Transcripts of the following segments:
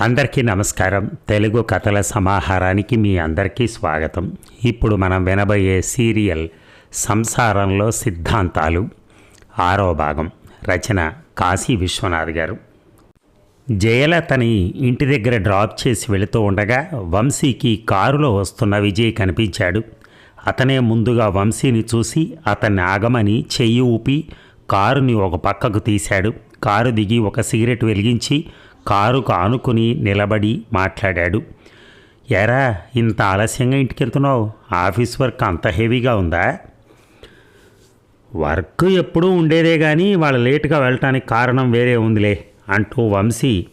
అందరికీ నమస్కారం. తెలుగు కథల సమాహారానికి మీ అందరికీ స్వాగతం. ఇప్పుడు మనం వినబోయే సీరియల్ సంసారంలో సిద్ధాంతాలు. ఆరో భాగం. రచన కాశీ విశ్వనాథ్ గారు. జయలతని ఇంటి దగ్గర డ్రాప్ చేసి వెళుతూ ఉండగా వంశీకి కారులో వస్తున్న విజయ్ కనిపించాడు. అతనే ముందుగా వంశీని చూసి అతన్ని ఆగమని చెయ్యి ఊపి కారుని ఒక పక్కకు తీశాడు. కారు దిగి ఒక సిగరెట్ వెలిగించి కారుకు ఆనుకుని నిలబడి మాట్లాడాడు. ఎరా ఇంత ఆలస్యంగా ఇంటికి వెళ్తున్నావు ఆఫీస్ వర్క్ అంత హెవీగా ఉందా? వర్క్ ఎప్పుడూ ఉండేదే కానీ వాళ్ళు లేటుగా వెళ్ళటానికి కారణం వేరే ఉందిలే అంటూ వంశీ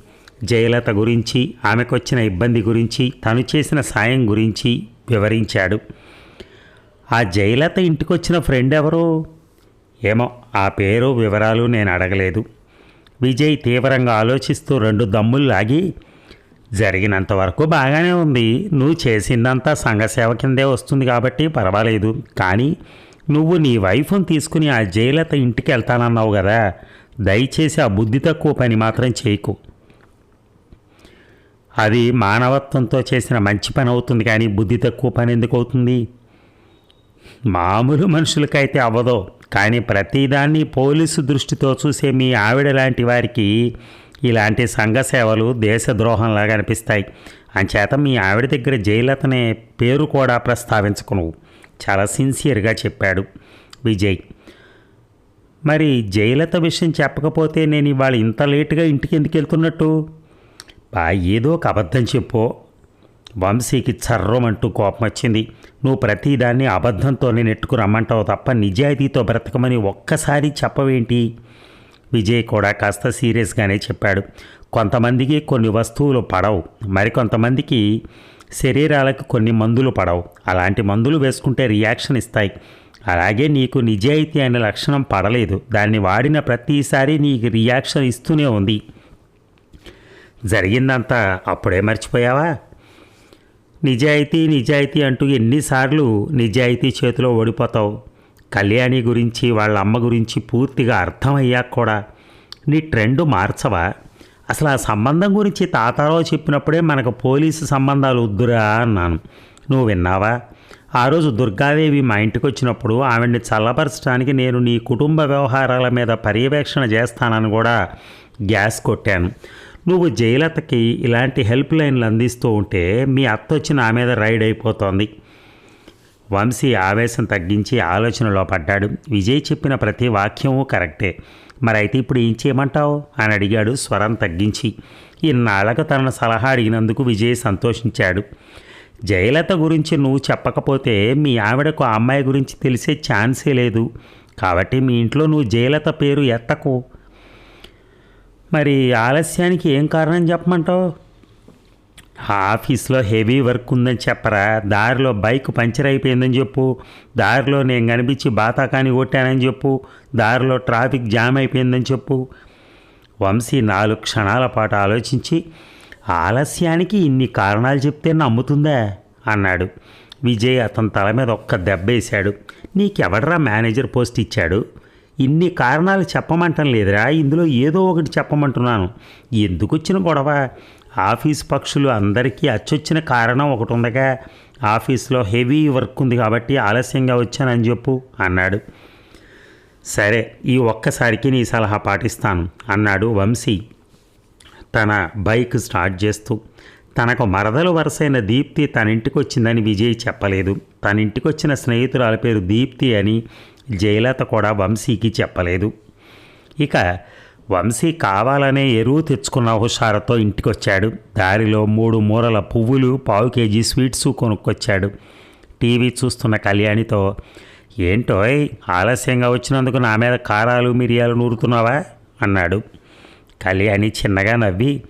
జయలత గురించి ఆమెకొచ్చిన ఇబ్బంది గురించి తను చేసిన సాయం గురించి వివరించాడు. ఆ జయలత ఇంటికొచ్చిన ఫ్రెండ్ ఎవరో ఏమో ఆ పేరు వివరాలు నేను అడగలేదు. విజయ్ తీవ్రంగా ఆలోచిస్తూ రెండు దమ్ములు లాగి జరిగినంత వరకు బాగానే ఉంది. నువ్వు చేసిందంతా సంఘసేవ కిందే వస్తుంది కాబట్టి పర్వాలేదు. కానీ నువ్వు నీ వైఫ్ని తీసుకుని ఆ జయలత ఇంటికి వెళ్తానన్నావు కదా. దయచేసి ఆ బుద్ధి తక్కువ పని మాత్రం చేయకు. అది మానవత్వంతో చేసిన మంచి పని అవుతుంది కానీ బుద్ధి తక్కువ పని ఎందుకు అవుతుంది? మామూలు మనుషులకైతే అవ్వదో. కానీ ప్రతిదాన్ని పోలీసు దృష్టితో చూసే మీ ఆవిడ లాంటి వారికి ఇలాంటి సంఘ సేవలు దేశద్రోహంలాగా అనిపిస్తాయి. అంచేత మీ ఆవిడ దగ్గర జయలతనే పేరు కూడా ప్రస్తావించుకును. చాలా సిన్సియర్గా చెప్పాడు విజయ్. మరి జయలత విషయం చెప్పకపోతే నేను ఇవాళ ఇంత లేటుగా ఇంటికి ఎందుకు వెళ్తున్నట్టు? బా ఏదో ఒక అబద్ధం చెప్పో. వంశీకి చర్రమంటూ కోపం వచ్చింది నువ్వు ప్రతిదాన్ని అబద్ధంతోనే నెట్టుకు రమ్మంటావు తప్ప నిజాయితీతో బ్రతకమని ఒక్కసారి చెప్పవేంటి? విజయ్ కూడా కాస్త సీరియస్గానే చెప్పాడు. కొంతమందికి కొన్ని వస్తువులు పడవు. మరికొంతమందికి శరీరాలకు కొన్ని మందులు పడవు. అలాంటి మందులు వేసుకుంటే రియాక్షన్ ఇస్తాయి. అలాగే నీకు నిజాయితీ అనే లక్షణం పడలేదు. దాన్ని వాడిన ప్రతిసారి నీకు రియాక్షన్ ఇస్తూనే ఉంది. జరిగిందంతా అప్పుడే మర్చిపోయావా? నిజాయితీ నిజాయితీ అంటూ ఎన్నిసార్లు నిజాయితీ చేతిలో ఓడిపోతావు. కళ్యాణి గురించి వాళ్ళ అమ్మ గురించి పూర్తిగా అర్థమయ్యాక కూడా నీ ట్రెండ్ మార్చవా? అసలు ఆ సంబంధం గురించి తాతారావు చెప్పినప్పుడే మనకు పోలీసు సంబంధాలు వద్దురా అన్నాను. నువ్వు విన్నావా? ఆ రోజు దుర్గాదేవి మా ఇంటికి వచ్చినప్పుడు ఆవిడ్ని చల్లపరచడానికి నేను నీ కుటుంబ వ్యవహారాల మీద పర్యవేక్షణ చేస్తానని కూడా గ్యాస్ కొట్టాను. నువ్వు జయలతకి ఇలాంటి హెల్ప్ లైన్లు అందిస్తూ ఉంటే మీ అత్త వచ్చి నా మీద రైడ్ అయిపోతోంది. వంశీ ఆవేశం తగ్గించి ఆలోచనలో పడ్డాడు. విజయ్ చెప్పిన ప్రతి వాక్యము కరెక్టే. మరైతే ఇప్పుడు ఏం చేయమంటావు? అని అడిగాడు స్వరం తగ్గించి. ఇన్నాళ్ళకు తనను సలహా అడిగినందుకు విజయ్ సంతోషించాడు. జయలత గురించి నువ్వు చెప్పకపోతే మీ ఆవిడకు ఆ అమ్మాయి గురించి తెలిసే ఛాన్సే లేదు. కాబట్టి మీ ఇంట్లో నువ్వు జయలత పేరు ఎత్తకు. మరి ఆలస్యానికి ఏం కారణం చెప్పమంటావు? ఆఫీస్లో హెవీ వర్క్ ఉందని చెప్పరా? దారిలో బైక్ పంచర్ అయిపోయిందని చెప్పు. దారిలో నేను కనిపించి బాతాకాని కొట్టానని చెప్పు. దారిలో ట్రాఫిక్ జామ్ అయిపోయిందని చెప్పు. వంశీ నాలుగు క్షణాల పాటు ఆలోచించి ఆలస్యానికి ఇన్ని కారణాలు చెప్తే నమ్ముతుందా? అన్నాడు. విజయ్ అతని తల మీద ఒక్క దెబ్బ వేశాడు. నీకెవడరా మేనేజర్ పోస్ట్ ఇచ్చాడు? ఇన్ని కారణాలు చెప్పమంటం లేదురా. ఇందులో ఏదో ఒకటి చెప్పమంటున్నాను. ఎందుకు వచ్చిన గొడవ? ఆఫీస్ పక్షులు అందరికీ అచ్చొచ్చిన కారణం ఒకటి ఉండగా ఆఫీస్లో హెవీ వర్క్ ఉంది కాబట్టి ఆలస్యంగా వచ్చానని చెప్పు అన్నాడు. సరే ఈ ఒక్కసారికి నీ సలహా పాటిస్తాను అన్నాడు వంశీ. తన బైక్ స్టార్ట్ చేస్తూ తనకు మరదలు వరుసైన దీప్తి తన ఇంటికి వచ్చిందని విజయ్ చెప్పలేదు. తన ఇంటికి వచ్చిన స్నేహితురాల పేరు దీప్తి అని జయలత కూడా వంశీకి చెప్పలేదు. ఇక వంశీ కావాలనే ఎరువు తెచ్చుకున్న హుషారతో ఇంటికొచ్చాడు. దారిలో మూడు మూరల పువ్వులు పావు కేజీ స్వీట్స్ కొనుక్కొచ్చాడు. టీవీ చూస్తున్న కళ్యాణితో ఏంటో ఆలస్యంగా వచ్చినందుకు నా మీద కారాలు మిరియాలు నూరుతున్నావా? అన్నాడు. కళ్యాణి చిన్నగా నవ్వి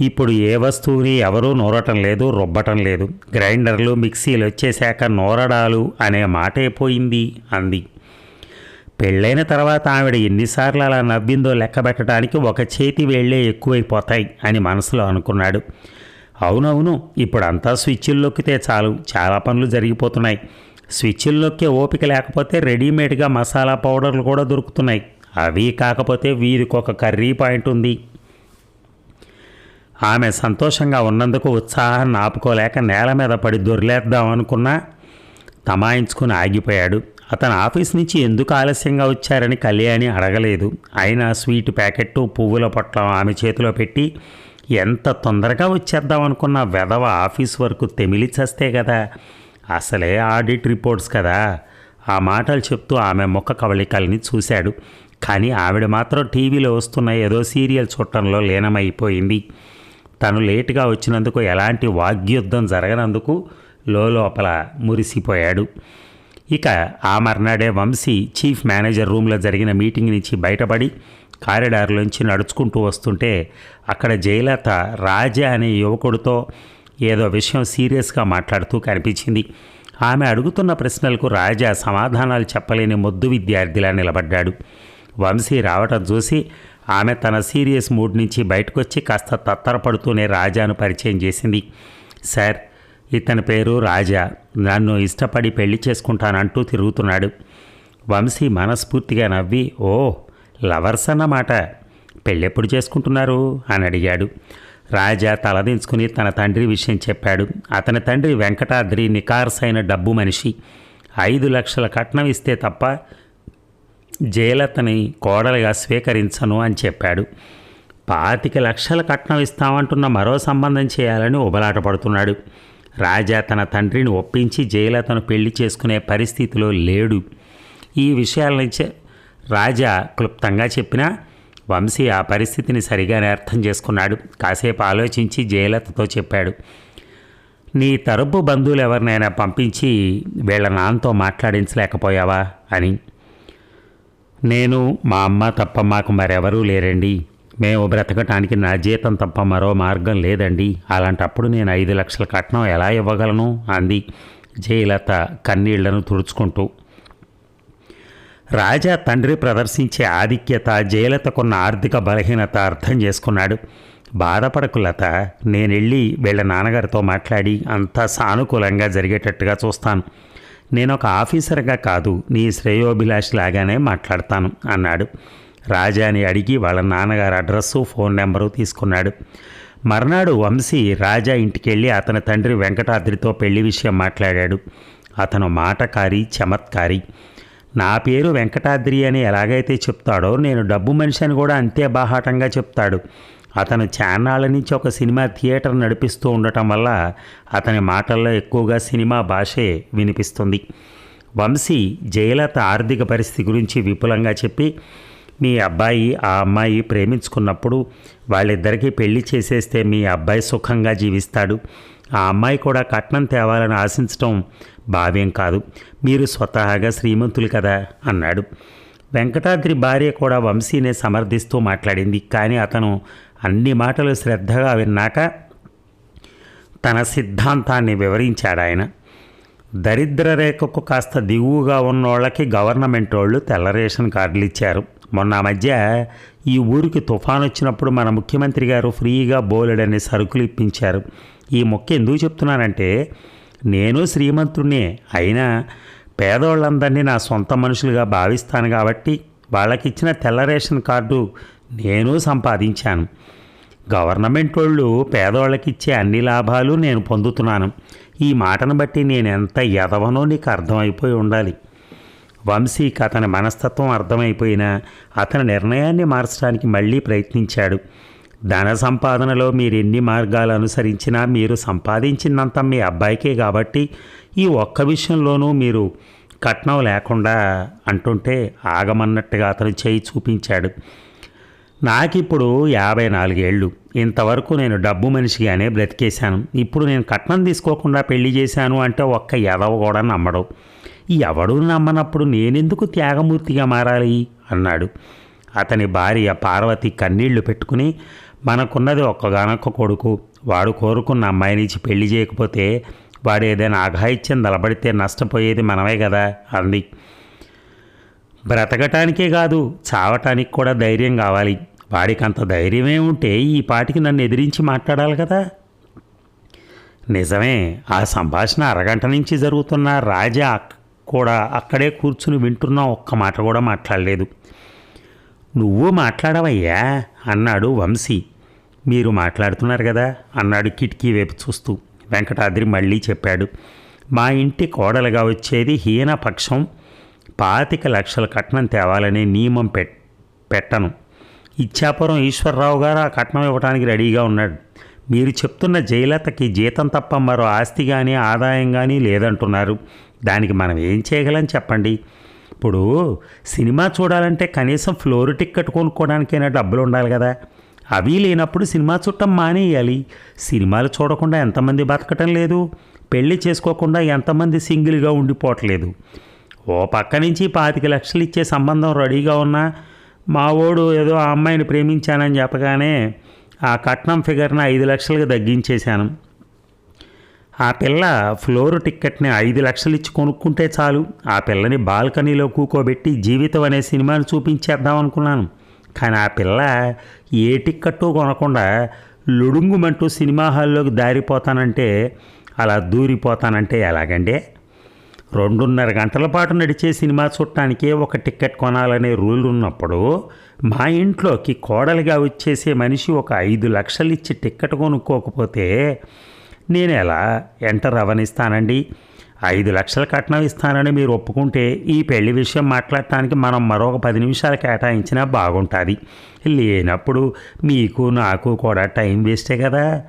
ఇప్పుడు ఏ వస్తువుని ఎవరూ నూరటం లేదు రుబ్బటం లేదు. గ్రైండర్లు మిక్సీలు వచ్చేశాక నూరడాలు అనే మాటే పోయింది అంది. పెళ్ళైన తర్వాత ఆవిడ ఎన్నిసార్లు అలా నవ్విందో లెక్కబెట్టడానికి ఒక చేతి వేళ్ళే ఎక్కువైపోతాయి అని మనసులో అనుకున్నాడు. అవునవును ఇప్పుడు అంతా స్విచ్ల్లొక్కితే చాలు. చాలా పనులు జరిగిపోతున్నాయి. స్విచ్లు ఓపిక లేకపోతే రెడీమేడ్గా మసాలా పౌడర్లు కూడా దొరుకుతున్నాయి. అవి కాకపోతే వీరికి ఒక కర్రీ పాయింట్ ఉంది. ఆమె సంతోషంగా ఉన్నందుకు ఉత్సాహాన్ని ఆపుకోలేక నేల మీద పడి దొరిలేద్దాం అనుకున్నా తమాయించుకుని ఆగిపోయాడు. అతను ఆఫీస్ నుంచి ఎందుకు ఆలస్యంగా వచ్చారని కళ్యాణి అడగలేదు. అయినా స్వీట్ ప్యాకెట్టు పువ్వుల పొట్లం ఆమె చేతిలో పెట్టి ఎంత తొందరగా వచ్చేద్దాం అనుకున్న వెధవ ఆఫీస్ వరకు తెమిలిచేస్తే కదా. అసలే ఆడిట్ రిపోర్ట్స్ కదా. ఆ మాటలు చెప్తూ ఆమె ముఖ కవళికల్ని చూశాడు. కానీ ఆవిడ మాత్రం టీవీలో వస్తున్న ఏదో సీరియల్ చూడటంలో లీనమైపోయింది. తను లేటుగా వచ్చినందుకు ఎలాంటి వాగ్యుద్ధం జరగనందుకు లోపల మురిసిపోయాడు. ఇక ఆ మర్నాడే వంశీ చీఫ్ మేనేజర్ రూమ్లో జరిగిన మీటింగ్ నుంచి బయటపడి కారిడార్లోంచి నడుచుకుంటూ వస్తుంటే అక్కడ జయలత రాజా అనే యువకుడితో ఏదో విషయం సీరియస్గా మాట్లాడుతూ కనిపించింది. ఆమె అడుగుతున్న ప్రశ్నలకు రాజా సమాధానాలు చెప్పలేని మొద్దు విద్యార్థిలా నిలబడ్డాడు. వంశీ రావటం చూసి ఆమె తన సీరియస్ మూడ్ నుంచి బయటకొచ్చి కాస్త తత్తరపడుతూనే రాజాను పరిచయం చేసింది. సార్ ఇతని పేరు రాజా. నన్ను ఇష్టపడి పెళ్ళి చేసుకుంటానంటూ తిరుగుతున్నాడు. వంశీ మనస్ఫూర్తిగా నవ్వి ఓ లవర్స్ అన్నమాట. పెళ్ళెప్పుడు చేసుకుంటున్నారు? అని అడిగాడు. రాజా తలదించుకుని తన తండ్రి విషయం చెప్పాడు. అతని తండ్రి వెంకటాద్రి నికార్సైన డబ్బు మనిషి. ఐదు లక్షల కట్నం ఇస్తే తప్ప జయలతని కోడలుగా స్వీకరించను అని చెప్పాడు. పాతిక లక్షల కట్నం ఇస్తామంటున్న మరో సంబంధం చేయాలని ఉబలాట పడుతున్నాడు రాజా తన తండ్రిని ఒప్పించి జయలతను పెళ్ళి చేసుకునే పరిస్థితిలో లేడు. ఈ విషయాలని రాజా క్లుప్తంగా చెప్పినా వంశీ ఆ పరిస్థితిని సరిగానే అర్థం చేసుకున్నాడు. కాసేపు ఆలోచించి జయలతతో చెప్పాడు. నీ తరపు బంధువులు ఎవరినైనా పంపించి వీళ్ళ నాన్నతో మాట్లాడించలేకపోయావా? అని. నేను మా అమ్మ తప్ప మాకు మరెవరూ లేరండి. మేము బ్రతకటానికి నా జీతం తప్ప మరో మార్గం లేదండి. అలాంటప్పుడు నేను ఐదు లక్షల కట్నం ఎలా ఇవ్వగలను? అంది జయలత కన్నీళ్ళను తుడుచుకుంటూ. రాజా తండ్రి ప్రదర్శించే ఆధిక్యత జయలతకున్న ఆర్థిక బలహీనత అర్థం చేసుకున్నాడు. బాధపడకు లత నేనెళ్ళి వీళ్ళ నాన్నగారితో మాట్లాడి అంతా సానుకూలంగా జరిగేటట్టుగా చూస్తాను. నేను ఒక ఆఫీసర్గా కాదు నీ శ్రేయోభిలాష్ లాగానే మాట్లాడతాను అన్నాడు. రాజాని అడిగి వాళ్ళ నాన్నగారి అడ్రస్సు ఫోన్ నెంబరు తీసుకున్నాడు. మర్నాడు వంశీ రాజా ఇంటికెళ్ళి అతని తండ్రి వెంకటాద్రితో పెళ్ళి విషయం మాట్లాడాడు. అతను మాటకారి చమత్కారి. నా పేరు వెంకటాద్రి అని ఎలాగైతే చెప్తాడో నేను డబ్బు మనిషి అని కూడా అంతే బాహాటంగా చెప్తాడు. అతను చాన్నాళ్ళ నుంచి ఒక సినిమా థియేటర్ నడిపిస్తూ ఉండటం వల్ల అతని మాటల్లో ఎక్కువగా సినిమా భాషే వినిపిస్తుంది. వంశీ జయలత ఆర్థిక పరిస్థితి గురించి విపులంగా చెప్పి మీ అబ్బాయి ఆ అమ్మాయి ప్రేమించుకున్నప్పుడు వాళ్ళిద్దరికీ పెళ్ళి చేసేస్తే మీ అబ్బాయి సుఖంగా జీవిస్తాడు. ఆ అమ్మాయి కూడా కట్నం తేవాలని ఆశించటం భావ్యం కాదు. మీరు స్వతహాగా శ్రీమంతులు కదా అన్నాడు. వెంకటాద్రి భార్య కూడా వంశీనే సమర్థిస్తూ మాట్లాడింది. కానీ అతను అన్ని మాటలు శ్రద్ధగా విన్నాక తన సిద్ధాంతాన్ని వివరించాడు ఆయన. దరిద్ర రేఖకు కాస్త దిగువగా ఉన్నోళ్ళకి గవర్నమెంట్ వాళ్ళు తెల్ల రేషన్ కార్డులు ఇచ్చారు. మొన్న మధ్య ఈ ఊరికి తుఫాన్ వచ్చినప్పుడు మన ముఖ్యమంత్రి గారు ఫ్రీగా బోలెడని సరుకులు ఇప్పించారు. ఈ మొక్క ఎందుకు చెప్తున్నానంటే నేను శ్రీమంతుడినే అయినా పేదవాళ్ళందరినీ నా సొంత మనుషులుగా భావిస్తాను కాబట్టి వాళ్ళకిచ్చిన తెల్ల రేషన్ కార్డు నేను సంపాదించాను. గవర్నమెంట్ వాళ్ళు పేదవాళ్ళకి ఇచ్చే అన్ని లాభాలు నేను పొందుతున్నాను. ఈ మాటను బట్టి నేను ఎంత ఎదవనో నీకు అర్థమైపోయి ఉండాలి. వంశీకి అతని మనస్తత్వం అర్థమైపోయినా అతని నిర్ణయాన్ని మార్చడానికి మళ్ళీ ప్రయత్నించాడు. ధన సంపాదనలో మీరు ఎన్ని మార్గాలు అనుసరించినా మీరు సంపాదించినంత మీ అబ్బాయికే కాబట్టి ఈ ఒక్క విషయంలోనూ మీరు కట్నం లేకుండా అంటుంటే ఆగమన్నట్టుగా అతను చేయి చూపించాడు. నాకిప్పుడు యాభై నాలుగేళ్ళు. ఇంతవరకు నేను డబ్బు మనిషిగానే బ్రతికేశాను. ఇప్పుడు నేను కట్నం తీసుకోకుండా పెళ్ళి చేశాను అంటే ఒక్క ఎదవ కూడా నమ్మడు. ఎవడు నమ్మనప్పుడు నేనెందుకు త్యాగమూర్తిగా మారాలి? అన్నాడు. అతని భార్య పార్వతి కన్నీళ్ళు పెట్టుకుని మనకున్నది ఒక్కగానొక్క కొడుకు వాడు కోరుకున్న అమ్మాయినిచ్చి పెళ్ళి చేయకపోతే వాడు ఏదైనా అఘాయిత్యం నిలబడితే నష్టపోయేది మనమే కదా? అంది. బ్రతకటానికే కాదు చావటానికి కూడా ధైర్యం కావాలి. వాడికి అంత ధైర్యమే ఉంటే ఈ పాటికి నన్ను ఎదిరించి మాట్లాడాలి కదా? నిజమే ఆ సంభాషణ అరగంట నుంచి జరుగుతున్న రాజా కూడా అక్కడే కూర్చుని వింటున్నా ఒక్క మాట కూడా మాట్లాడలేదు. నువ్వు మాట్లాడవయ్యా అన్నాడు వంశీ. మీరు మాట్లాడుతున్నారు కదా అన్నాడు కిటికీ వైపు చూస్తూ. వెంకటాద్రి మళ్ళీ చెప్పాడు. మా ఇంటి కోడలుగా వచ్చేది హీనపక్షం పాతిక లక్షల కట్నం తేవాలనే నియమం పెట్ పెట్టను. ఇచ్చాపురం ఈశ్వరరావు గారు ఆ కట్నం ఇవ్వడానికి రెడీగా ఉన్నాడు. మీరు చెప్తున్న జయలతకి జీతం తప్ప మరో ఆస్తి కానీ ఆదాయం కానీ లేదంటున్నారు. దానికి మనం ఏం చేయగలం చెప్పండి? ఇప్పుడు సినిమా చూడాలంటే కనీసం ఫ్లోర్ టిక్కెట్ కొనుక్కోవడానికైనా డబ్బులు ఉండాలి కదా. అవి లేనప్పుడు సినిమా చుట్టం మానేయాలి. సినిమాలు చూడకుండా ఎంతమంది బతకటం లేదు. పెళ్ళి చేసుకోకుండా ఎంతమంది సింగిల్గా ఉండిపోవట్లేదు. ఓ పక్క నుంచి పాతిక లక్షలు ఇచ్చే సంబంధం రెడీగా ఉన్నా మా ఓడు ఏదో ఆ అమ్మాయిని ప్రేమించానని చెప్పగానే ఆ కట్నం ఫిగర్ని ఐదు లక్షలకు తగ్గించేశాను. ఆ పిల్ల ఫ్లోర్ టిక్కెట్ని ఐదు లక్షలు ఇచ్చి కొనుక్కుంటే చాలు. ఆ పిల్లని బాల్కనీలో కూకోబెట్టి జీవితం అనే సినిమాని చూపించేద్దాం అనుకున్నాను. కానీ ఆ పిల్ల ఏ టిక్కెట్టు కొనకుండా లుడుంగుమంటూ సినిమా హాల్లోకి దారిపోతానంటే అలా దూరిపోతానంటే ఎలాగండి? రెండున్నర గంటల పాటు నడిచే సినిమా చూడటానికి ఒక టికెట్ కొనాలనే రూల్ ఉన్నప్పుడు మా ఇంట్లోకి కోడలిగా వచ్చేసే మనిషి ఒక ఐదు లక్షలు ఇచ్చి టికెట్ కొనుక్కోకపోతే నేను ఎలా ఎంటర్ అవనిస్తానండి? ఐదు లక్షల కట్నం ఇస్తానని మీరు ఒప్పుకుంటే ఈ పెళ్ళి విషయం మాట్లాడటానికి మనం మరొక పది నిమిషాలు కేటాయించినా బాగుంటుంది. లేనప్పుడు మీకు నాకు కూడా టైం వేస్టే కదా.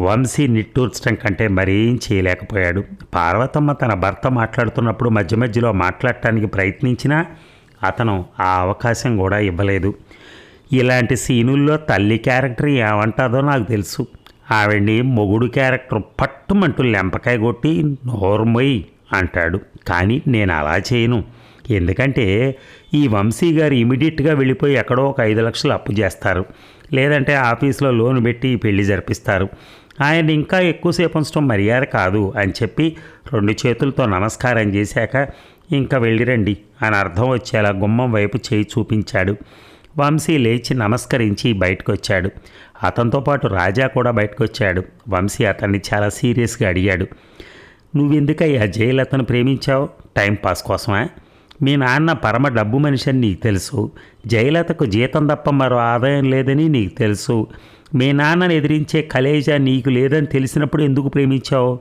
వంశీ నిట్టూర్చడం కంటే మరేం చేయలేకపోయాడు. పార్వతమ్మ తన భర్త మాట్లాడుతున్నప్పుడు మధ్య మధ్యలో మాట్లాడటానికి ప్రయత్నించినా అతను ఆ అవకాశం కూడా ఇవ్వలేదు. ఇలాంటి సీనుల్లో తల్లి క్యారెక్టర్ ఏమంటుందో నాకు తెలుసు. ఆవిడ్ని మొగుడు క్యారెక్టర్ పట్టుమంటూ లెంపకాయ కొట్టి నోర్మొయ్ అంటాడు. కానీ నేను అలా చేయను. ఎందుకంటే ఈ వంశీ గారు ఇమీడియట్గా వెళ్ళిపోయి ఎక్కడో ఒక ఐదు లక్షలు అప్పు చేస్తారు. లేదంటే ఆఫీస్లో లోన్ పెట్టి పెళ్ళి జరిపిస్తారు. ఆయన ఇంకా ఎక్కువసేపు ఉంచడం మర్యాద కాదు అని చెప్పి రెండు చేతులతో నమస్కారం చేశాక ఇంకా వెళ్ళిరండి అని అర్థం వచ్చేలా గుమ్మం వైపు చేయి చూపించాడు. వంశీ లేచి నమస్కరించి బయటకు వచ్చాడు అతనితో పాటు రాజా కూడా బయటకు వచ్చాడు వంశీ అతన్ని చాలా సీరియస్గా అడిగాడు. నువ్వెందుకయ్యా జయలతను ప్రేమించావు? టైం పాస్ కోసమా? మీ నాన్న పరమ డబ్బు మనిషి అని నీకు తెలుసు. జయలతకు జీతం తప్ప మరో ఆదాయం లేదని నీకు తెలుసు. మీ నాన్నను ఎదిరించే కలేజా నీకు లేదని తెలిసినప్పుడు ఎందుకు ప్రేమించావు?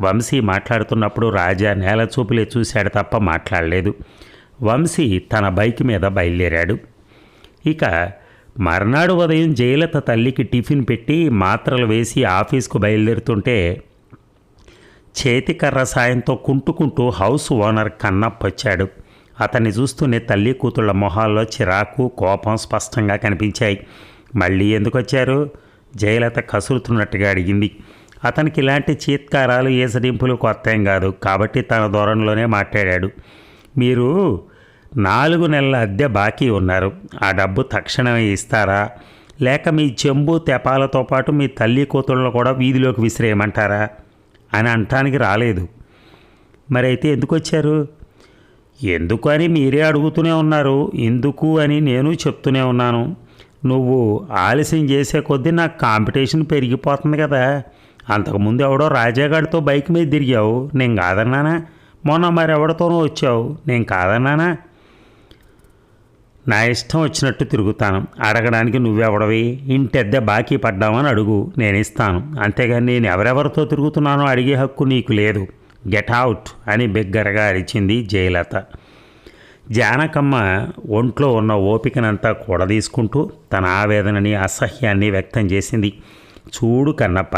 వంశీ మాట్లాడుతున్నప్పుడు రాజా నేల చూపులే చూశాడు తప్ప మాట్లాడలేదు. వంశీ తన బైక్ మీద బయలుదేరాడు. ఇక మర్నాడు ఉదయం జయలత తల్లికి టిఫిన్ పెట్టి మాత్రలు వేసి ఆఫీస్కు బయలుదేరుతుంటే చేతికర్ర సాయంతో కుంటుకుంటూ హౌస్ ఓనర్ కన్నప్ప వచ్చాడు. అతన్ని చూస్తూనే తల్లి కూతుళ్ళ మొహాల్లో చిరాకు కోపం స్పష్టంగా కనిపించాయి. మళ్ళీ ఎందుకు వచ్చారు? జయలత కసురుతున్నట్టుగా అడిగింది. అతనికి ఇలాంటి చీత్కారాలు ఏసడింపులు కొత్త ఏం కాదు. కాబట్టి తన ధోరణిలోనే మాట్లాడాడు. మీరు నాలుగు నెలల అద్దె బాకీ ఉన్నారు. ఆ డబ్బు తక్షణమే ఇస్తారా? లేక మీ చెంబు తెపాలతో పాటు మీ తల్లి కూతుళ్ళను కూడా వీధిలోకి విసిరేయమంటారా? అని అనటానికి రాలేదు. మరైతే ఎందుకు వచ్చారు ఎందుకు అని మీరే అడుగుతూనే ఉన్నారు. ఎందుకు అని నేను చెప్తూనే ఉన్నాను. నువ్వు ఆలస్యం చేసే కొద్దీ నాకు కాంపిటీషన్ పెరిగిపోతుంది కదా. అంతకుముందు ఎవడో రాజాగాడితో బైక్ మీద తిరిగావు. నేను కాదన్నానా? మొన్న మరెవడితోనూ వచ్చావు. నేను కాదన్నానా? నా ఇష్టం వచ్చినట్టు తిరుగుతాను. అడగడానికి నువ్వెవడవి? ఇంటెద్దె బాకీ పడ్డామని అడుగు. నేను ఇస్తాను అంతేగాని నేను ఎవరెవరితో తిరుగుతున్నానో అడిగే హక్కు నీకు లేదు. గెట్ అవుట్ అని బిగ్గరగా అరిచింది జయలత జానకమ్మ ఒంట్లో ఉన్న ఓపికనంతా కూడదీసుకుంటూ తన ఆవేదనని అసహ్యాన్ని వ్యక్తం చేసింది. చూడు కన్నప్ప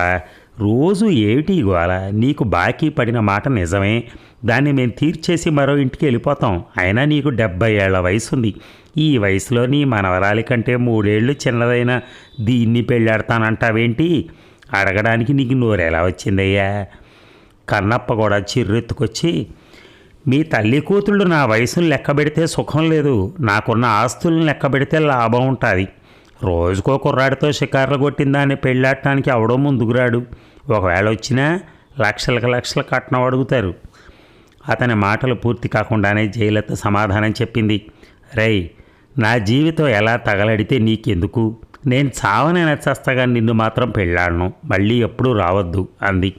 రోజు ఏమిటి గోల? నీకు బాకీ పడిన మాట నిజమే. దాన్ని మేము తీర్చేసి మరో ఇంటికి వెళ్ళిపోతాం. అయినా నీకు డెబ్బై ఏళ్ళ వయసుంది. ఈ వయసులో నీ మనవరాలి కంటే మూడేళ్ళు చిన్నదైన దీన్ని పెళ్ళాడతానంటావేంటి? అడగడానికి నీకు నోరెలా వచ్చిందయ్యా? కన్నప్ప కూడా చిర్రెత్తుకొచ్చి మీ తల్లి కూతుళ్ళు నా వయసును లెక్క పెడితే సుఖం లేదు. నాకున్న ఆస్తులను లెక్క పెడితే లాభం ఉంటుంది. రోజుకో కుర్రాడితో షికార్లు కొట్టిందాన్ని పెళ్ళాడటానికి అవడో ముందుకురాడు ఒకవేళ వచ్చినా లక్షలకు లక్షల కట్నం అడుగుతారు. అతని మాటలు పూర్తి కాకుండానే జయలత సమాధానం చెప్పింది. రై నా జీవితం ఎలా తగలడితే నీకెందుకు? నేను చావనే చస్తగా నిన్ను మాత్రం పెళ్ళాడను. మళ్ళీ ఎప్పుడూ రావద్దు అంది.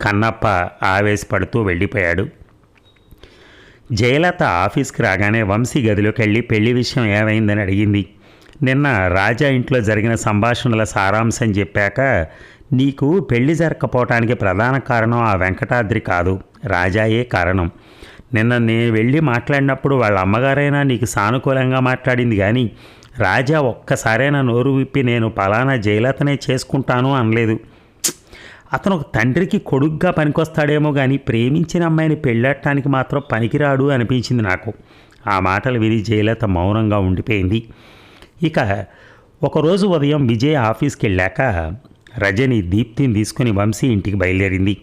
కన్నప్ప ఆవేశపడుతూ వెళ్ళిపోయాడు. జయలత ఆఫీస్కి రాగానే వంశీ గదిలోకి వెళ్ళి పెళ్ళి విషయం ఏమైందని అడిగింది. నిన్న రాజా ఇంట్లో జరిగిన సంభాషణల సారాంశం చెప్పాక నీకు పెళ్ళి జరగకపోవటానికి ప్రధాన కారణం ఆ వెంకటాద్రి కాదు. రాజాయే కారణం. నిన్న నేను వెళ్ళి మాట్లాడినప్పుడు వాళ్ళ అమ్మగారైనా నీకు సానుకూలంగా మాట్లాడింది కానీ రాజా ఒక్కసారైనా నోరు విప్పి నేను పలానా జయలతనే చేసుకుంటాను అనలేదు. అతను ఒక తండ్రికి కొడుగ్గా పనికొస్తాడేమో కానీ ప్రేమించిన అమ్మాయిని పెళ్ళాడటానికి మాత్రం పనికిరాడు అనిపించింది నాకు. ఆ మాటలు విని జయలత మౌనంగా ఉండిపోయింది. ఇక ఒకరోజు ఉదయం విజయ్ ఆఫీస్కి వెళ్ళాక రజని దీప్తిని తీసుకుని వంశీ ఇంటికి బయలుదేరింది.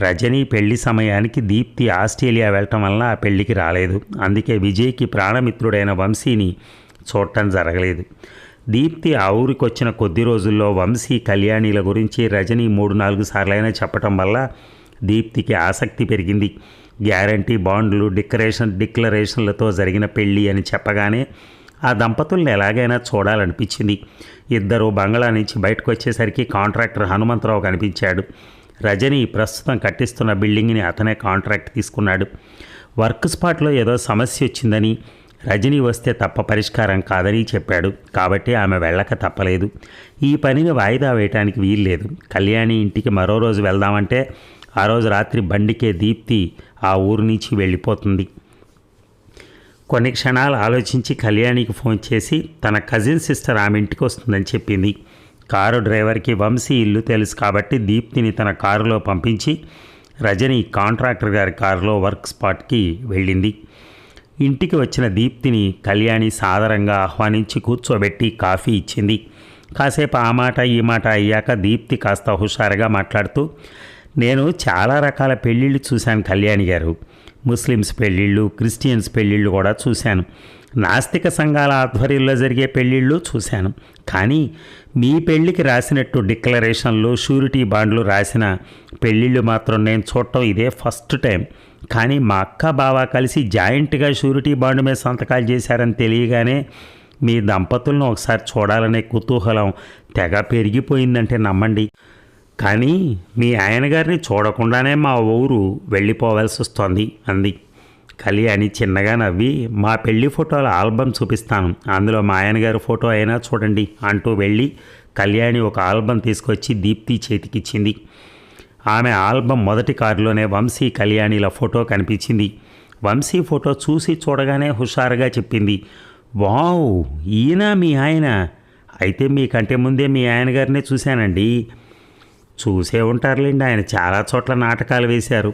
రజని పెళ్ళి సమయానికి దీప్తి ఆస్ట్రేలియా వెళ్ళటం వలన ఆ పెళ్ళికి రాలేదు. అందుకే విజయ్కి ప్రాణమిత్రుడైన వంశీని చూడటం జరగలేదు. దీప్తి ఆ ఊరికి వచ్చిన కొద్ది రోజుల్లో వంశీ కళ్యాణిల గురించి రజనీ మూడు నాలుగు సార్లైనా చెప్పటం వల్ల దీప్తికి ఆసక్తి పెరిగింది. గ్యారంటీ బాండ్లు డిక్లరేషన్ డిక్లరేషన్లతో జరిగిన పెళ్ళి అని చెప్పగానే ఆ దంపతుల్ని ఎలాగైనా చూడాలనిపించింది. ఇద్దరు బంగ్లా నుంచి బయటకు వచ్చేసరికి కాంట్రాక్టర్ హనుమంతరావు కనిపించాడు. రజని ప్రస్తుతం కట్టిస్తున్న బిల్డింగ్ని అతనే కాంట్రాక్ట్ తీసుకున్నాడు. వర్క్ స్పాట్లో ఏదో సమస్య వచ్చిందని రజనీ వస్తే తప్ప పరిష్కారం కాదని చెప్పాడు. కాబట్టి ఆమె వెళ్ళక తప్పలేదు. ఈ పనిని వాయిదా వేయటానికి వీల్లేదు. కళ్యాణి ఇంటికి మరో రోజు వెళ్దామంటే ఆ రోజు రాత్రి బండికే దీప్తి ఆ ఊరు నుంచి వెళ్ళిపోతుంది. కొన్ని క్షణాలు ఆలోచించి కళ్యాణికి ఫోన్ చేసి తన కజిన్ సిస్టర్ ఆమె ఇంటికి వస్తుందని చెప్పింది. కారు డ్రైవర్కి వంశీ ఇల్లు తెలుసు కాబట్టి దీప్తిని తన కారులో పంపించి రజని కాంట్రాక్టర్ గారి కారులో వర్క్ స్పాట్కి వెళ్ళింది. ఇంటికి వచ్చిన దీప్తిని కళ్యాణి సాదరంగా ఆహ్వానించి కూర్చోబెట్టి కాఫీ ఇచ్చింది. కాసేపు ఆ మాట ఈ మాట అయ్యాక దీప్తి కాస్త హుషారుగా మాట్లాడుతూ నేను చాలా రకాల పెళ్ళిళ్ళు చూశాను కళ్యాణి గారు. ముస్లిమ్స్ పెళ్ళిళ్ళు క్రిస్టియన్స్ పెళ్ళిళ్ళు కూడా చూశాను. నాస్తిక సంఘాల ఆధ్వర్యంలో జరిగే పెళ్ళిళ్ళు చూశాను. కానీ మీ పెళ్ళికి రాసినట్టు డిక్లరేషన్లు షూరిటీ బాండ్లు రాసిన పెళ్ళిళ్ళు మాత్రం నేను చూడటం ఇదే ఫస్ట్ టైం. కానీ మా అక్క బావ కలిసి జాయింట్గా షూరిటీ బాండ్ మీద సంతకాలు చేశారని తెలియగానే మీ దంపతులను ఒకసారి చూడాలనే కుతూహలం తెగ పెరిగిపోయిందంటే నమ్మండి. కానీ మీ ఆయనగారిని చూడకుండానే మా ఊరు వెళ్ళిపోవాల్సి వస్తోంది. అంది. కళ్యాణి చిన్నగా నవ్వి మా పెళ్ళి ఫోటోల ఆల్బమ్ చూపిస్తాను. అందులో మా ఆయనగారి ఫోటో అయినా చూడండి అంటూ వెళ్ళి కళ్యాణి ఒక ఆల్బమ్ తీసుకొచ్చి దీప్తి చేతికిచ్చింది. ఆమె ఆల్బమ్ మొదటి కారులోనే వంశీ కళ్యాణిల ఫోటో కనిపించింది. వంశీ ఫోటో చూసి చూడగానే హుషారుగా చెప్పింది వావ్ ఈయన మీ ఆయన. అయితే మీకంటే ముందే మీ ఆయన గారినే చూశానండి. చూసే ఉంటారులేండి ఆయన చాలా చోట్ల నాటకాలు వేశారు.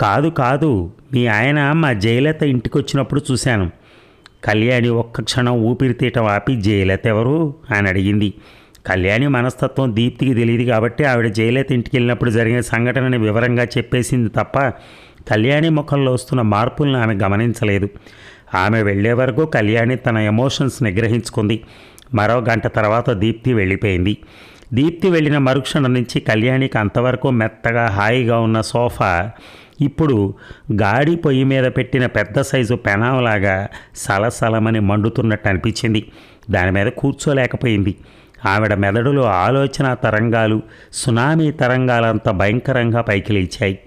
కాదు కాదు. మీ ఆయన మా జయలత ఇంటికి వచ్చినప్పుడు చూశాను. కళ్యాణి ఒక్క క్షణం ఊపిరితీయటం ఆపి జయలత ఎవరు? అని అడిగింది. కళ్యాణి మనస్తత్వం దీప్తికి తెలియదు కాబట్టి ఆవిడ జయలలిత ఇంటికి వెళ్ళినప్పుడు జరిగిన సంఘటనని వివరంగా చెప్పేసింది తప్ప కళ్యాణి ముఖంలో వస్తున్న మార్పులను ఆమె గమనించలేదు. ఆమె వెళ్ళే వరకు కళ్యాణి తన ఎమోషన్స్ నిగ్రహించుకుంది. మరో గంట తర్వాత దీప్తి వెళ్ళిపోయింది. దీప్తి వెళ్ళిన మరుక్షణం నుంచి కళ్యాణికి అంతవరకు మెత్తగా హాయిగా ఉన్న సోఫా ఇప్పుడు గాడి పొయ్యి మీద పెట్టిన పెద్ద సైజు పెనాంలాగా సలసలమని మండుతున్నట్టు అనిపించింది. దాని మీద కూర్చోలేకపోయింది. ఆవిడ మెదడులో ఆలోచన తరంగాలు సునామీ తరంగాలంత భయంకరంగా పైకి లేచాయి.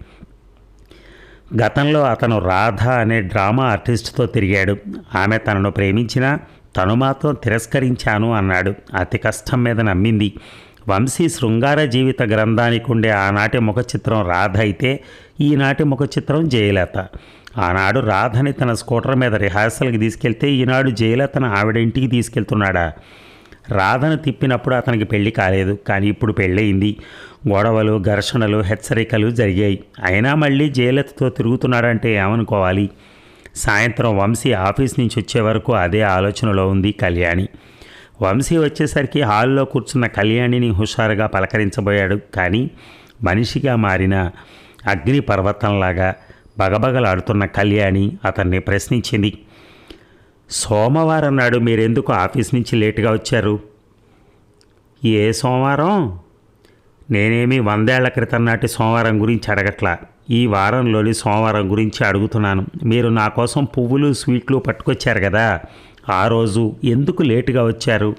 గతంలో అతను రాధ అనే డ్రామా ఆర్టిస్ట్తో తిరిగాడు. ఆమె తనను ప్రేమించినా తను మాత్రం తిరస్కరించాను అన్నాడు. అతి కష్టం మీద నమ్మింది. వంశీ శృంగార జీవిత గ్రంథానికి ఉండే ఆనాటి ముఖ చిత్రం రాధ అయితే ఈనాటి ముఖ చిత్రం జయలత ఆనాడు రాధని తన స్కూటర్ మీద రిహార్సల్కి తీసుకెళ్తే ఈనాడు జయలతను ఆవిడ ఇంటికి తీసుకెళ్తున్నాడా? రాధను తిప్పినప్పుడు అతనికి పెళ్ళి కాలేదు. కానీ ఇప్పుడు పెళ్ళయింది. గొడవలు ఘర్షణలు హెచ్చరికలు జరిగాయి. అయినా మళ్ళీ జయలలితతో తిరుగుతున్నాడంటే ఏమనుకోవాలి? సాయంత్రం వంశీ ఆఫీస్ నుంచి వచ్చే వరకు అదే ఆలోచనలో ఉంది కళ్యాణి. వంశీ వచ్చేసరికి హాల్లో కూర్చున్న కళ్యాణిని హుషారుగా పలకరించబోయాడు. కానీ మనిషిగా మారిన అగ్నిపర్వతంలాగా బగబగలాడుతున్న కళ్యాణి అతన్ని ప్రశ్నించింది. సోమవారం నాడు మీరెందుకు ఆఫీస్ నుంచి లేటుగా వచ్చారు? ఏ సోమవారం? నేనేమి వందేళ్ళ క్రితం నాటి సోమవారం గురించి అడగట్లా. ఈ వారంలోని సోమవారం గురించి అడుగుతున్నాను. మీరు నా కోసం పువ్వులు స్వీట్లు పట్టుకొచ్చారు కదా. ఆ రోజు ఎందుకు లేటుగా వచ్చారు?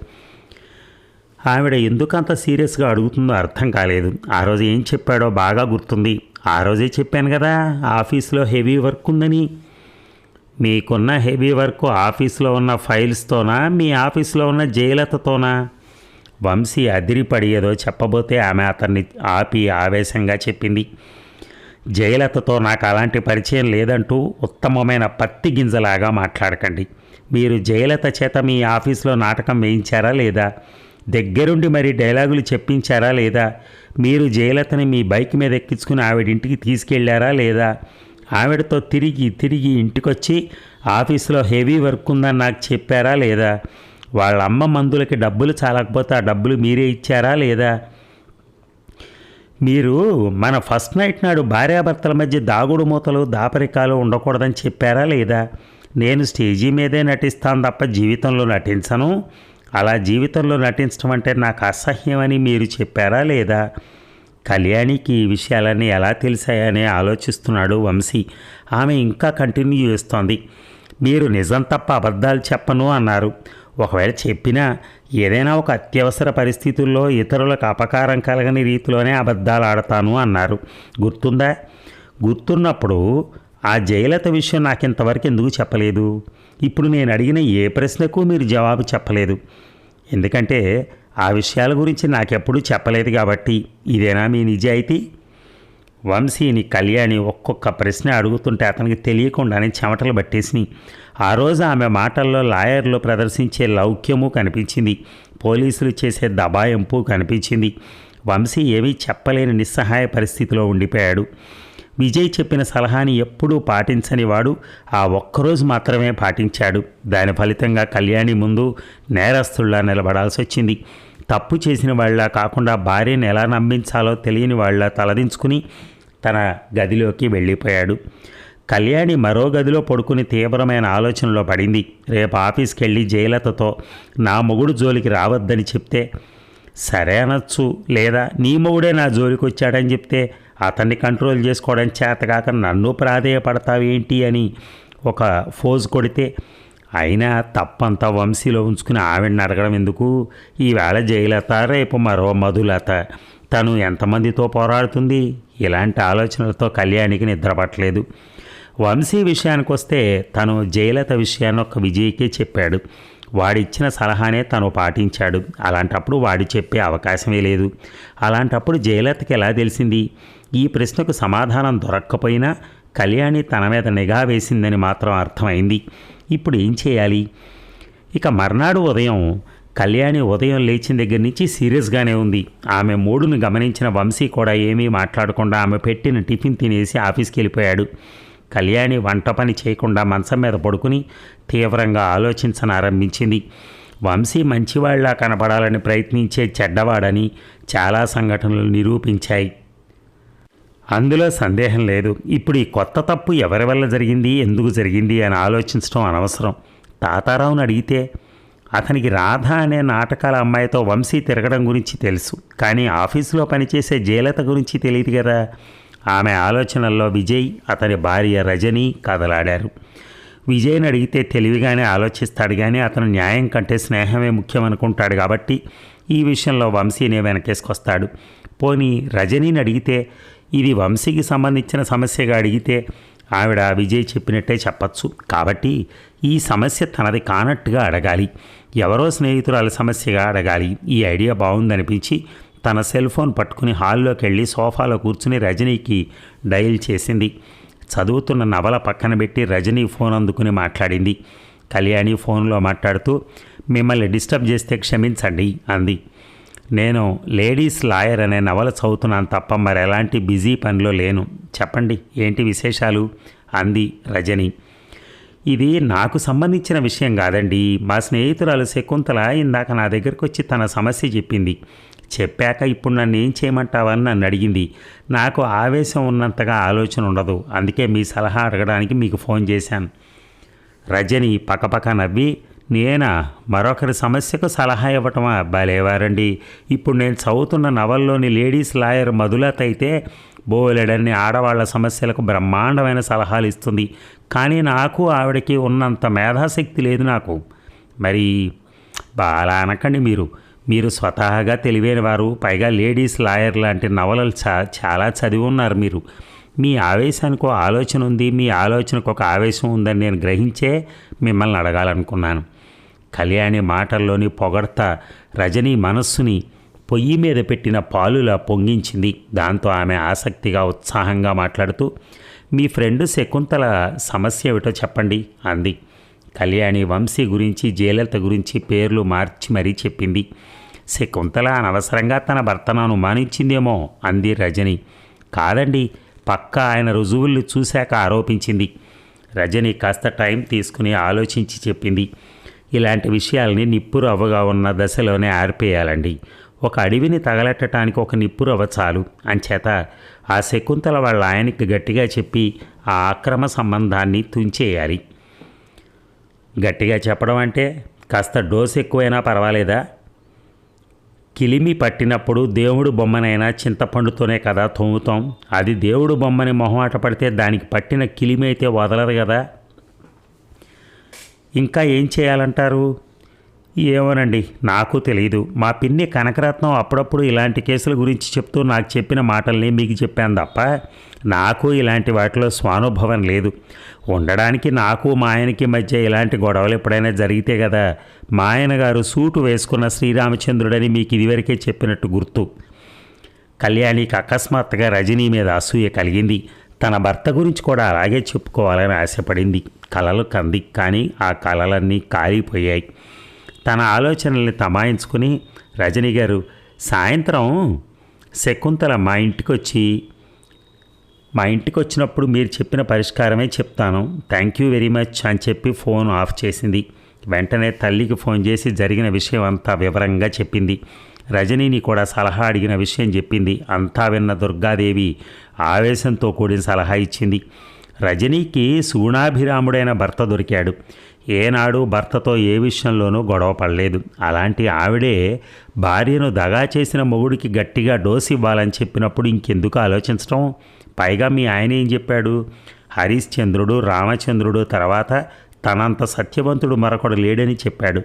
ఆవిడ ఎందుకు అంత సీరియస్గా అడుగుతుందో అర్థం కాలేదు. ఆ రోజు ఏం చెప్పాడో బాగా గుర్తుంది. ఆ రోజే చెప్పాను కదా ఆఫీస్లో హెవీ వర్క్ ఉందని. మీకున్న హెవీ వర్క్ ఆఫీస్లో ఉన్న ఫైల్స్తోనా మీ ఆఫీస్లో ఉన్న జయలతతోనా వంశీ అదిరిపడి ఏదో చెప్పబోతే ఆమె అతన్ని ఆపి ఆవేశంగా చెప్పింది. జయలతతో నాకు అలాంటి పరిచయం లేదంటూ ఉత్తమమైన పత్తి గింజలాగా మాట్లాడకండి. మీరు జయలత చేత మీ ఆఫీస్లో నాటకం వేయించారా లేదా? దగ్గరుండి మరి డైలాగులు చెప్పించారా లేదా? మీరు జయలతని మీ బైక్ మీద ఎక్కించుకుని ఆవిడింటికి తీసుకెళ్ళారా లేదా? ఆవిడతో తిరిగి తిరిగి ఇంటికొచ్చి ఆఫీస్లో హెవీ వర్క్ ఉందని నాకు చెప్పారా లేదా? వాళ్ళ అమ్మ మందులకి డబ్బులు చాలకపోతే ఆ డబ్బులు మీరే ఇచ్చారా లేదా? మీరు మన ఫస్ట్ నైట్ నాడు భార్యాభర్తల మధ్య దాగుడు మూతలు దాపరికాలు ఉండకూడదని చెప్పారా లేదా? నేను స్టేజీ మీదే నటిస్తాను తప్ప జీవితంలో నటించను. అలా జీవితంలో నటించడం అంటే నాకు అసహ్యమని మీరు చెప్పారా లేదా? కళ్యాణికి ఈ విషయాలన్నీ ఎలా తెలిసాయని ఆలోచిస్తున్నాడు వంశీ. ఆమె ఇంకా కంటిన్యూ చేస్తోంది. మీరు నిజం తప్ప అబద్ధాలు చెప్పను అన్నారు. ఒకవేళ చెప్పినా ఏదైనా ఒక అత్యవసర పరిస్థితుల్లో ఇతరులకు అపకారం కలగని రీతిలోనే అబద్ధాలు ఆడతాను అన్నారు. గుర్తుందా? గుర్తున్నప్పుడు ఆ జయలత విషయం నాకు ఇంతవరకు ఎందుకు చెప్పలేదు? ఇప్పుడు నేను అడిగిన ఏ ప్రశ్నకు మీరు జవాబు చెప్పలేదు. ఎందుకంటే ఆ విషయాల గురించి నాకెప్పుడూ చెప్పలేదు కాబట్టి ఇదేనా మీ నిజాయితీ? వంశీని కళ్యాణి ఒక్కొక్క ప్రశ్న అడుగుతుంటే అతనికి తెలియకుండానే చెమటలు పట్టేసినాయి. ఆ రోజు ఆమె మాటల్లో లాయర్లు ప్రదర్శించే లౌక్యము కనిపించింది. పోలీసులు చేసే దబాయింపు కనిపించింది. వంశీ ఏమీ చెప్పలేని నిస్సహాయ పరిస్థితిలో ఉండిపోయాడు. విజయ్ చెప్పిన సలహాని ఎప్పుడూ పాటించని వాడు ఆ ఒక్కరోజు మాత్రమే పాటించాడు. దాని ఫలితంగా కళ్యాణి ముందు నేరస్తుల్లా నిలబడాల్సి వచ్చింది. తప్పు చేసిన వాళ్ళ కాకుండా భార్యను ఎలా నమ్మించాలో తెలియని వాళ్ళ తలదించుకుని తన గదిలోకి వెళ్ళిపోయాడు. కళ్యాణి మరో గదిలో పడుకుని తీవ్రమైన ఆలోచనలో పడింది. రేపు ఆఫీస్కి వెళ్ళి జయలతతో నా మొగుడు జోలికి రావద్దని చెప్తే సరే అనొచ్చు లేదా నీ మొగుడే నా జోలికి వచ్చాడని చెప్తే అతన్ని కంట్రోల్ చేసుకోవడం చేతకాక నన్ను ప్రాధేయపడతావేంటి అని ఒక ఫోజ్ కొడితే అయినా తప్పంతా వంశీలో ఉంచుకుని ఆవిడని అడగడం ఎందుకు? ఈవేళ జయలత రేపు మరో మధులత. తను ఎంతమందితో పోరాడుతుంది? ఇలాంటి ఆలోచనలతో కళ్యాణికి నిద్రపట్టలేదు. వంశీ విషయానికి వస్తే తను జయలత విషయాన్ని ఒక విజయ్కే చెప్పాడు. వాడిచ్చిన సలహానే తను పాటించాడు. అలాంటప్పుడు వాడు చెప్పే అవకాశమే లేదు. అలాంటప్పుడు జయలతకి ఎలా తెలిసింది? ఈ ప్రశ్నకు సమాధానం దొరక్కపోయినా కళ్యాణి తన మీద నిఘా వేసిందని మాత్రం అర్థమైంది. ఇప్పుడు ఏం చేయాలి? ఇక మర్నాడు ఉదయం కళ్యాణి ఉదయం లేచిన దగ్గర నుంచి సీరియస్గానే ఉంది. ఆమె మూడును గమనించిన వంశీ కూడా ఏమీ మాట్లాడకుండా ఆమె పెట్టిన టిఫిన్ తినేసి ఆఫీస్కి వెళ్ళిపోయాడు. కళ్యాణి వంట పని చేయకుండా మంచం మీద పడుకుని తీవ్రంగా ఆలోచించనారంభించింది వంశీ మంచివాళ్ళా కనపడాలని ప్రయత్నించే చెడ్డవాడని చాలా సంఘటనలు నిరూపించాయి. అందులో సందేహం లేదు. ఇప్పుడు ఈ కొత్త తప్పు ఎవరి వల్ల జరిగింది ఎందుకు జరిగింది అని ఆలోచించడం అనవసరం. తాతారావుని అడిగితే అతనికి రాధ అనే నాటకాల అమ్మాయితో వంశీ తిరగడం గురించి తెలుసు కానీ ఆఫీసులో పనిచేసే జయలత గురించి తెలియదు కదా. ఆమె ఆలోచనల్లో విజయ్ అతని భార్య రజని కదలాడారు విజయ్ని అడిగితే తెలివిగానే ఆలోచిస్తాడు కానీ అతను న్యాయం కంటే స్నేహమే ముఖ్యమనుకుంటాడు కాబట్టి ఈ విషయంలో వంశీనే వెనకేసుకొస్తాడు. పోనీ రజనీని అడిగితే ఇది వంశీకి సంబంధించిన సమస్యగా అడిగితే ఆవిడ విజయ్ చెప్పినట్టే చెప్పచ్చు. కాబట్టి ఈ సమస్య తనది కానట్టుగా అడగాలి. ఎవరో స్నేహితురాల సమస్యగా అడగాలి. ఈ ఐడియా బాగుందనిపించి తన సెల్ ఫోన్ పట్టుకుని హాల్లోకి వెళ్ళి సోఫాలో కూర్చుని రజనీకి డయల్ చేసింది. చదువుతున్న నవల పక్కన పెట్టి రజనీ ఫోన్ అందుకుని మాట్లాడింది. కళ్యాణి ఫోన్లో మాట్లాడుతూ మిమ్మల్ని డిస్టర్బ్ చేస్తే క్షమించండి అంది. నేను లేడీస్ లాయర్ అనే నవల చదువుతున్నాను తప్ప మరి ఎలాంటి బిజీ పనిలో లేను. చెప్పండి ఏంటి విశేషాలు? అంది రజని. ఇది నాకు సంబంధించిన విషయం కాదండి. మా స్నేహితురాలు శకుంతల ఇందాక నా దగ్గరకు వచ్చి తన సమస్య చెప్పింది. చెప్పాక ఇప్పుడు నన్ను ఏం చేయమంటావని నన్ను అడిగింది. నాకు ఆవేశం ఉన్నంతగా ఆలోచన ఉండదు. అందుకే మీ సలహా అడగడానికి మీకు ఫోన్ చేశాను. రజని పక్కపక్క నవ్వి నేనా? మరొకరి సమస్యకు సలహా ఇవ్వటమా? భలేవారండి. ఇప్పుడు నేను చదువుతున్న నవల్లోని లేడీస్ లాయర్ మధులత అయితే బోలెడన్ని ఆడవాళ్ళ సమస్యలకు బ్రహ్మాండమైన సలహాలు ఇస్తుంది. కానీ నాకు ఆవిడకి ఉన్నంత మేధాశక్తి లేదు నాకు. మరి బాలా అనకండి మీరు. మీరు స్వతహాగా తెలివైన వారు. పైగా లేడీస్ లాయర్ లాంటి నవలలు చా చాలా చదివి ఉన్నారు మీరు. మీ ఆవేశానికి ఒక ఆలోచన ఉంది. మీ ఆలోచనకు ఒక ఆవేశం ఉందని నేను గ్రహించే మిమ్మల్ని అడగాలనుకున్నాను. కళ్యాణి మాటల్లోని పొగడ్త రజనీ మనస్సుని పొయ్యి మీద పెట్టిన పాలులా పొంగించింది. దాంతో ఆమె ఆసక్తిగా ఉత్సాహంగా మాట్లాడుతూ మీ ఫ్రెండ్ శకుంతల సమస్య ఏమిటో చెప్పండి అంది. కళ్యాణి వంశీ గురించి జయలలిత గురించి పేర్లు మార్చి మరీ చెప్పింది. శకుంతల అనవసరంగా తన భర్తను అనుమానించిందేమో అంది రజని. కాదండి పక్క ఆయన రుజువుల్ని చూశాక ఆరోపించింది. రజని కాస్త టైం తీసుకుని ఆలోచించి చెప్పింది. ఇలాంటి విషయాల్ని నిప్పురవ్వగా ఉన్న దశలోనే ఆర్పేయాలండి. ఒక అడవిని తగలెట్టడానికి ఒక నిప్పురవ్వ చాలు. అంచేత ఆ శకుంతల వాళ్ళ ఆయనకి గట్టిగా చెప్పి ఆ అక్రమ సంబంధాన్ని తుంచేయాలి. గట్టిగా చెప్పడం అంటే కాస్త డోస్ ఎక్కువైనా పర్వాలేదా? కిలిమి పట్టినప్పుడు దేవుడు బొమ్మనైనా చింతపండుతోనే కదా తోముతాం. అది దేవుడు బొమ్మని మొహమాట పడితే దానికి పట్టిన కిలిమి అయితే వదలదు కదా? ఇంకా ఏం చేయాలంటారు? ఏమోనండి నాకు తెలియదు మా పిన్ని కనకరత్నం అప్పుడప్పుడు ఇలాంటి కేసుల గురించి చెప్తూ నాకు చెప్పిన మాటల్ని మీకు చెప్పాను తప్ప నాకు ఇలాంటి వాటిలో స్వానుభవం లేదు. ఉండడానికి నాకు మా ఆయనకి మధ్య ఇలాంటి గొడవలు ఎప్పుడైనా జరిగితే కదా మా ఆయన గారు సూటు వేసుకున్న శ్రీరామచంద్రుడని మీకు ఇదివరకే చెప్పినట్టు గుర్తు. కళ్యాణికి అకస్మాత్తుగా రజనీ మీద అసూయ కలిగింది. తన భర్త గురించి కూడా అలాగే చెప్పుకోవాలని ఆశపడింది. కలలు కంది కానీ ఆ కలలన్నీ కాలిపోయాయి. తన ఆలోచనల్ని తమాయించుకుని రజనీ గారు సాయంత్రం శకుంతల మా ఇంటికి వచ్చి మా ఇంటికి వచ్చినప్పుడు మీరు చెప్పిన పరిష్కారమే చెప్తాను. థ్యాంక్ యూ వెరీ మచ్ అని చెప్పి ఫోన్ ఆఫ్ చేసింది. వెంటనే తల్లికి ఫోన్ చేసి జరిగిన విషయం అంతా వివరంగా చెప్పింది. రజనీని కూడా సలహా అడిగిన విషయం చెప్పింది. అంతా విన్న దుర్గాదేవి ఆవేశంతో కూడిన సలహా ఇచ్చింది. రజనీకి సూణాభిరాముడైన భర్త దొరికాడు. ఏనాడు భర్తతో ఏ విషయంలోనూ గొడవ పడలేదు. అలాంటి ఆవిడే భార్యను దగా చేసిన మొగుడికి గట్టిగా డోస్ ఇవ్వాలని చెప్పినప్పుడు ఇంకెందుకు ఆలోచించడం పైగా మీ ఆయన ఏం చెప్పాడు? హరిశ్చంద్రుడు రామచంద్రుడు తర్వాత తనంత సత్యవంతుడు మరొకడు లేడని చెప్పాడు.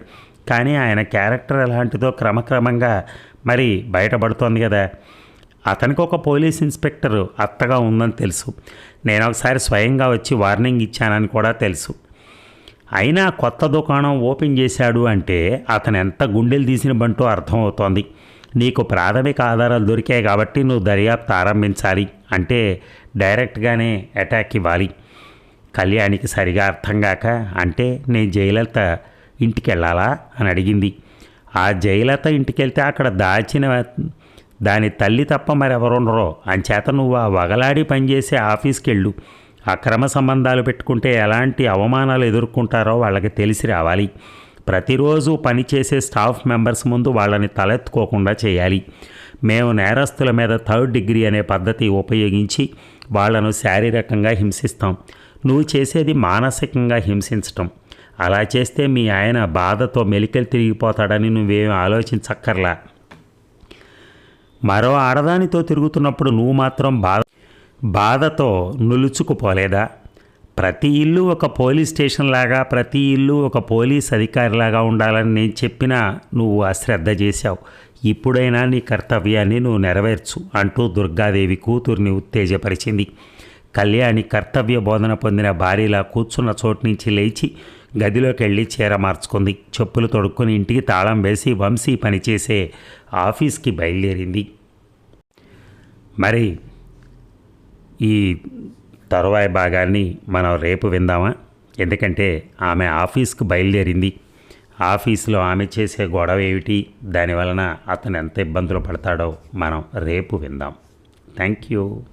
కానీ ఆయన క్యారెక్టర్ ఎలాంటిదో క్రమక్రమంగా మరి బయటపడుతోంది కదా. అతనికి ఒక పోలీస్ ఇన్స్పెక్టర్ అత్తగా ఉందని తెలుసు. నేను ఒకసారి స్వయంగా వచ్చి వార్నింగ్ ఇచ్చానని కూడా తెలుసు. అయినా కొత్త దుకాణం ఓపెన్ చేశాడు అంటే అతను ఎంత గుండెలు తీసిన బంటూ అర్థమవుతోంది. నీకు ప్రాథమిక ఆధారాలు దొరికాయి కాబట్టి నువ్వు దర్యాప్తు ఆరంభించాలి అంటే డైరెక్ట్గానే అటాక్ ఇవ్వాలి. కళ్యాణికి సరిగా అర్థం కాక అంటే నేను జయలలిత ఇంటికి వెళ్ళాలా అని అడిగింది. ఆ జయలత ఇంటికి వెళ్తే అక్కడ దాచిన దాని తల్లి తప్ప మరెవరుండరో? అంచేత నువ్వు ఆ వగలాడి పనిచేసే ఆఫీస్కి వెళ్ళు అక్రమ సంబంధాలు పెట్టుకుంటే ఎలాంటి అవమానాలు ఎదుర్కొంటారో వాళ్ళకి తెలిసి రావాలి. ప్రతిరోజు పనిచేసే స్టాఫ్ మెంబర్స్ ముందు వాళ్ళని తలెత్తుకోకుండా చేయాలి. మేము నేరస్తుల మీద థర్డ్ డిగ్రీ అనే పద్ధతి ఉపయోగించి వాళ్ళను శారీరకంగా హింసిస్తాం. నువ్వు చేసేది మానసికంగా హింసించటం. అలా చేస్తే మీ ఆయన బాధతో మెలికలు తిరిగిపోతాడని నువ్వేం ఆలోచించక్కర్లా. మరో ఆడదానితో తిరుగుతున్నప్పుడు నువ్వు మాత్రం బాధ బాధతో నులుచుకుపోలేదా? ప్రతి ఇల్లు ఒక పోలీస్ స్టేషన్ లాగా ప్రతి ఇల్లు ఒక పోలీస్ అధికారిలాగా ఉండాలని నేను చెప్పినా నువ్వు అశ్రద్ధ చేశావు. ఇప్పుడైనా నీ కర్తవ్యాన్ని నువ్వు నెరవేర్చు అంటూ దుర్గాదేవి కూతుర్ని ఉత్తేజపరిచింది. కళ్యాణి కర్తవ్య బోధన పొందిన భార్యలా కూర్చున్న చోటు నుంచి లేచి గదిలోకి వెళ్ళి చీర మార్చుకుంది. చెప్పులు తొడుక్కుని ఇంటికి తాళం వేసి వంశీ పనిచేసే ఆఫీస్కి బయలుదేరింది. మరి ఈ తరువాయి భాగాన్ని మనం రేపు విందామా? ఎందుకంటే ఆమె ఆఫీస్కి బయలుదేరింది. ఆఫీస్లో ఆమె చేసే గొడవ ఏమిటి? దానివలన అతను ఎంత ఇబ్బందులు పడతాడో మనం రేపు విందాం. Thank you